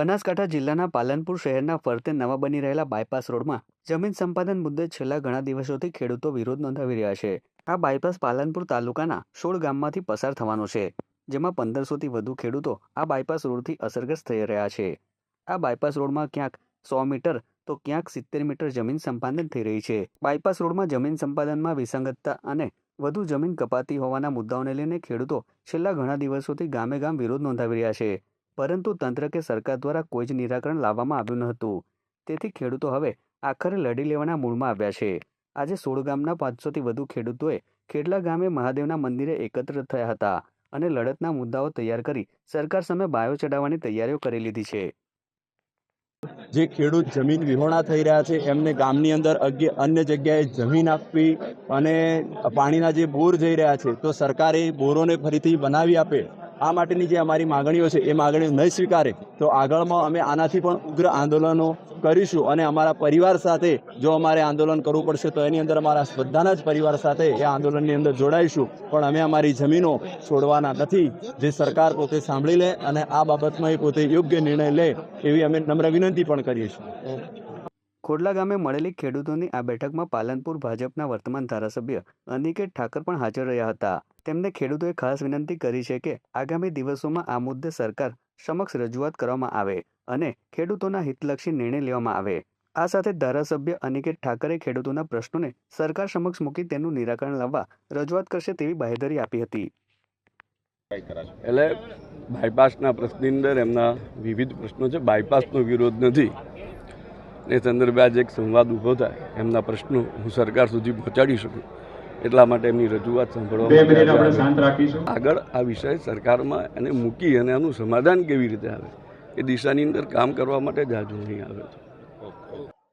બનાસકાંઠા જિલ્લાના પાલનપુર શહેરના ફરતે નવા બની રહેલા બાયપાસ રોડમાં જમીન સંપાદન મુદ્દે છેલ્લા ઘણા દિવસોથી ખેડૂતો વિરોધ નોંધાવી રહ્યા છે. આ બાયપાસ પાલનપુર તાલુકાના સોળ ગામમાંથી પસાર થવાનો છે, જેમાં પંદરસોથી વધુ ખેડૂતો આ બાયપાસ રોડથી અસરગ્રસ્ત થઈ રહ્યા છે. આ બાયપાસ રોડમાં ક્યાંક સો મીટર તો ક્યાંક સિત્તેર મીટર જમીન સંપાદન થઈ રહી છે. બાયપાસ રોડમાં જમીન સંપાદનમાં વિસંગતતા અને વધુ જમીન કપાતી હોવાના મુદ્દાઓને લઈને ખેડૂતો છેલ્લા ઘણા દિવસોથી ગામે ગામ વિરોધ નોંધાવી રહ્યા છે. પરંતુ તંત્ર કે સરકાર દ્વારા કોઈ જ નિરાકરણ લાવવામાં આવ્યું ન હતું. તેથી ખેડૂતો હવે આખરે લડી લેવાના મૂડમાં આવ્યા છે. આજે સોળ ગામના પાંચસોથી વધુ ખેડૂતોએ ખેડલા ગામે મહાદેવના મંદિરે એકત્ર થયા હતા અને લડતના મુદ્દાઓ તૈયાર કરી સરકાર સામે બાયો ચડાવવાની તૈયારીઓ કરી લીધી છે. જે ખેડૂત જમીન વિહોણા થઈ રહ્યા છે, એમને ગામની અંદર અન્ય જગ્યાએ જમીન આપવી અને પાણીના જે બોર જઈ રહ્યા છે, તો સરકારે બોરોને ફરીથી બનાવી આપે. આ માટેની જે અમારી માગણીઓ છે, એ માગણીઓ નહીં સ્વીકારે, તો આગળમાં અમે આનાથી પણ ઉગ્ર આંદોલનો કરીશું અને અમારા પરિવાર સાથે જો અમારે આંદોલન કરવું પડશે, તો એની અંદર અમારા બધાના જ પરિવાર સાથે એ આંદોલનની અંદર જોડાઈશું. પણ અમે અમારી જમીનો છોડવાના નથી. જે સરકાર પોતે સાંભળી લે અને આ બાબતમાં એ પોતે યોગ્ય નિર્ણય લે, એવી અમે નમ્ર વિનંતી પણ કરીએ છીએ. ખોડલા ગામે મળેલી ખેડૂતોની આ બેઠકમાં પાલનપુર ભાજપના વર્તમાન ધારાસભ્ય અનિકેત ઠાકર પણ હાજર રહ્યા હતા. તેમને ખેડૂતોએ ખાસ વિનંતી કરી છે કે આગામી દિવસોમાં આ મુદ્દે સરકાર સમક્ષ રજૂઆત કરવામાં આવે અને ખેડૂતોના હિતલક્ષી નિર્ણય લેવામાં આવે. આ સાથે ધારાસભ્ય અનિકેત ઠાકરે ખેડૂતોના પ્રશ્નોને સરકાર સમક્ષ મૂકી તેનું નિરાકરણ લાવવા રજૂઆત કરશે તેવી બાહેધરી આપી હતી. એટલે બાયપાસના પ્રશ્નની અંદર એમના વિવિધ પ્રશ્નો છે. બાયપાસનો વિરોધ નથી. એ સંદર્ભે આજે એક સંવાદ ઊભો થાય. એમના પ્રશ્નો હું સરકાર સુધી પહોંચાડી શકું. એટલા માટે એમની રજૂઆત સાંભળવા બે માટે મિનિટ આપણે આજે શાંત રાખીશું. આગળ આ વિષય સરકારમાં એને મૂકી અને એનું સમાધાન કેવી રીતે આવે? એ દિશાની અંદર કામ કરવા માટે જ આજુ અહીં આવે છે.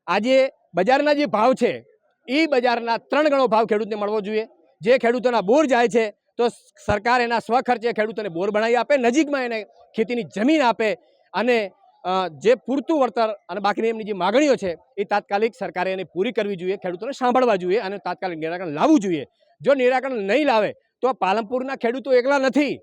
આજે બજારના જે ભાવ છે એ બજારના ત્રણ ગણો ભાવ ખેડૂતને મળવો જોઈએ. જે ખેડૂતોના બોર જાય છે તો સરકાર એના સ્વખર્ચે ખેડૂતોને બોર બનાવી આપે નજીકમાં એને ખેતીની જમીન આપે અને જે પૂરતું વળતર અને બાકીની એમની જે માગણીઓ છે, એ તાત્કાલિક સરકારે એને પૂરી કરવી જોઈએ, ખેડૂતોને સાંભળવા જોઈએ અને તાત્કાલિક નિરાકરણ લાવવું જોઈએ. જો નિરાકરણ નહીં લાવે, તો પાલનપુરના ખેડૂતો એકલા નથી.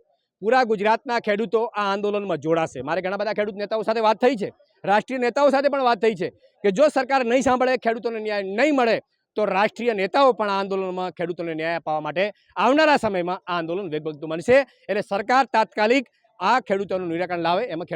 પૂરા ગુજરાતના ખેડૂતો આ આંદોલનમાં જોડાશે. મારે ઘણા બધા ખેડૂત નેતાઓ સાથે વાત થઈ છે. રાષ્ટ્રીય નેતાઓ સાથે પણ વાત થઈ છે કે જો સરકાર નહીં સાંભળે, ખેડૂતોને ન્યાય નહીં મળે, તો રાષ્ટ્રીય નેતાઓ પણ આ આંદોલનમાં ખેડૂતોને ન્યાય અપાવવા માટે આવનારા સમયમાં આ આંદોલન વેગવંતું બનશે. એટલે સરકાર તાત્કાલિક આ ખેડૂતોનું નિરાકરણ લાવે, એમાં